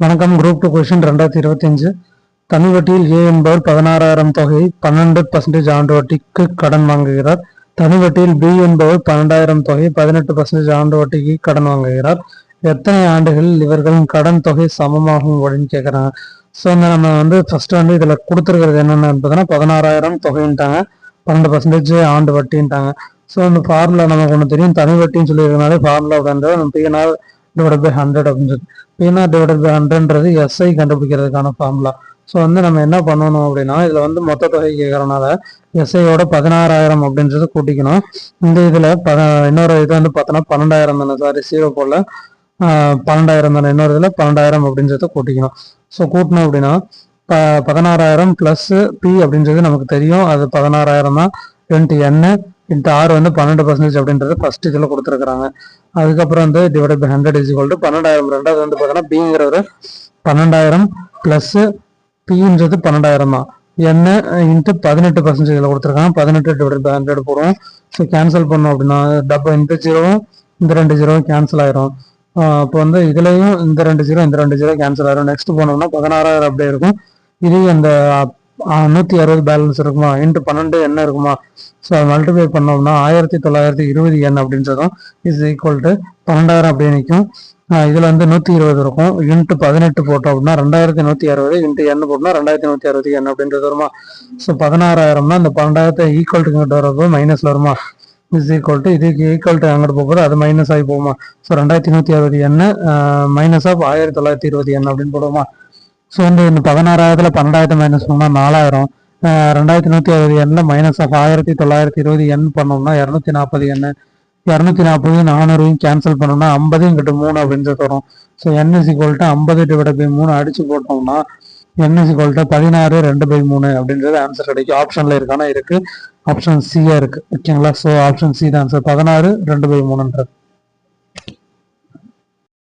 வணக்கம் group two question ரெண்டாயிரத்தி இருபத்தஞ்சு தமிழ் வட்டியில் ஏ என்பவர் பதினாறாயிரம் தொகையை பன்னெண்டு பர்சன்டேஜ் ஆண்டு வட்டிக்கு கடன் வாங்குகிறார். தமிழ் வட்டியில் பி என்பவர் பன்னெண்டாயிரம் தொகையை பதினெட்டு பர்சன்டேஜ் ஆண்டு வட்டிக்கு கடன் வாங்குகிறார். எத்தனை ஆண்டுகளில் இவர்களின் கடன் தொகை சமமாகும் அப்படின்னு கேட்குறாங்க ஸோ இந்த நம்ம வந்து ஃபர்ஸ்ட் வந்து இதில் கொடுத்துருக்கிறது என்னென்னு பார்த்தீங்கன்னா பதினாறாயிரம் தொகைன்ட்டாங்க பன்னெண்டு பர்சன்டேஜ் ஆண்டு வட்டின்ட்டாங்க. ஸோ அந்த ஃபார்முலா நமக்கு ஒன்று தெரியும். தனி வட்டின்னு சொல்லியிருக்கனாலே ஃபார்முலா அப்படின்றது நம்ம பிஎன்ஆர் டிவைட் பை ஹண்ட்ரட் அப்படின்னு சொல்லி பிஎன்ஆர் டிவைட் பை ஹண்ட்ரட்ன்றது எஸ்ஐ கண்டுபிடிக்கிறதுக்கான ஃபார்முலா ஸோ வந்து நம்ம என்ன பண்ணணும் அப்படின்னா இதில் வந்து மொத்த தொகை கேட்குறனால எஸ்ஐயோட பதினாறாயிரம் அப்படின்றத கூட்டிக்கணும் இந்த இதில் ப இன்னொரு இது வந்து பார்த்தோன்னா பன்னெண்டாயிரம் தானே சாரி சீரோ போல பன்னெண்டாயிரம் தானே இன்னொரு இதில் பன்னெண்டாயிரம் அப்படின்றத கூட்டிக்கணும் ஸோ கூட்டணும் அப்படின்னா ப பதினாறாயிரம் ப்ளஸ் பி அப்படின்றது நமக்கு தெரியும் அது பதினாறாயிரம் தான் டுவெண்ட்டி என் இந்த ஆறு வந்து பன்னெண்டு பர்சன்டேஜ் அப்படின்றது ஃபர்ஸ்ட் இதில் கொடுத்துருக்குறாங்க. அதுக்கப்புறம் வந்து divide by hundred is equal to பன்னெண்டாயிரம். ரெண்டாவது வந்து பார்த்தோன்னா பிங்கிறவர் பன்னெண்டாயிரம் ப்ளஸ் பின்றது பன்னெண்டாயிரம்? தான் என்ன இன்ட்டு பதினெட்டு பர்சன்டேஜ் இதில் கொடுத்துருக்காங்க. பதினெட்டு டிவைட் பை ஹண்ட்ரட் போடுவோம். ஸோ கேன்சல் பண்ணோம் அப்படின்னா டப்பா இந்த ஜீரோவும் இந்த ரெண்டு ஜீரோவும் கேன்சல் ஆயிரும். அப்போ வந்து இதுலேயும் இந்த ரெண்டு ஜீரோ இந்த ரெண்டு ஜீரோ கேன்சல் ஆயிரும். நெக்ஸ்ட் போனோம்னா பதினாறாயிரம் அப்படியே இருக்கும். இது அந்த நூற்றி அறுபது பேலன்ஸ் இருக்குமா? இன்ட்டு பன்னெண்டு என்ன இருக்குமா? ஸோ மல்டிப்ளை பண்ணோம்னா ஆயிரத்தி தொள்ளாயிரத்தி இருபது எண் அப்படின்றதும் இஸ் ஈக்குவல் டு பன்னெண்டாயிரம் அப்படி நிற்கும் இதில் வந்து நூற்றி இருபது இருக்கும். இன்ட்டு பதினெட்டு போட்டோம் அப்படின்னா ரெண்டாயிரத்தி நூற்றி அறுபது இன்ட்டு எண்ணு போட்டோம்னா ரெண்டாயிரத்தி நூற்றி அறுபது எண் அப்படின்றது வருமா? ஸோ பதினாறாயிரம்னா இந்த பன்னெண்டாயிரத்தை ஈக்குவல் டுங்கிட்ட வரப்போ மைனஸில் வருமா? இஸ் ஈக்குவல் டு இதுக்கு ஈக்குவல் டு அங்கிட்டு போகும்போது அது மைனஸ் ஆகி போகுமா? ஸோ ரெண்டாயிரத்தி நூற்றி அறுபது என்ன மைனஸ் ஆஃப் ஆயிரத்தி தொள்ளாயிரத்தி இருபது எண் அப்படின்னு போடுவோமா? ஸோ வந்து இந்த பதினாறாயிரத்தில் பன்னெண்டாயிரத்து மைனஸ் பண்ணால் நாலாயிரம். ரெண்டாயிரத்தி நூற்றி அறுபது எண்ணில் மைனஸ் ஆஃப் ஆயிரத்தி தொள்ளாயிரத்தி இருபது எண் பண்ணோம்னா இரநூத்தி நாற்பது எண் இரநூத்தி நாற்பது நானூறையும் கேன்சல் பண்ணோம்னா ஐம்பதையும் கிட்ட மூணு அப்படின்னு சொல்லி வரும் ஸோ என்எஸ்சி இஸ் ஐம்பது டிவைட் பை மூணு அடிச்சு போட்டோம்னா என்எஸ்சி இஸ் பதினாறு ரெண்டு பை மூணு அப்படின்றது ஆன்சர் கிடைக்கும். ஆப்ஷன்ல இருக்கானா? இருக்குது ஆப்ஷன் சியாக இருக்கு. ஓகேங்களா? ஸோ ஆப்ஷன் சி தான். ஆன்சர் பதினாறு ரெண்டு பை மூணுன்றது.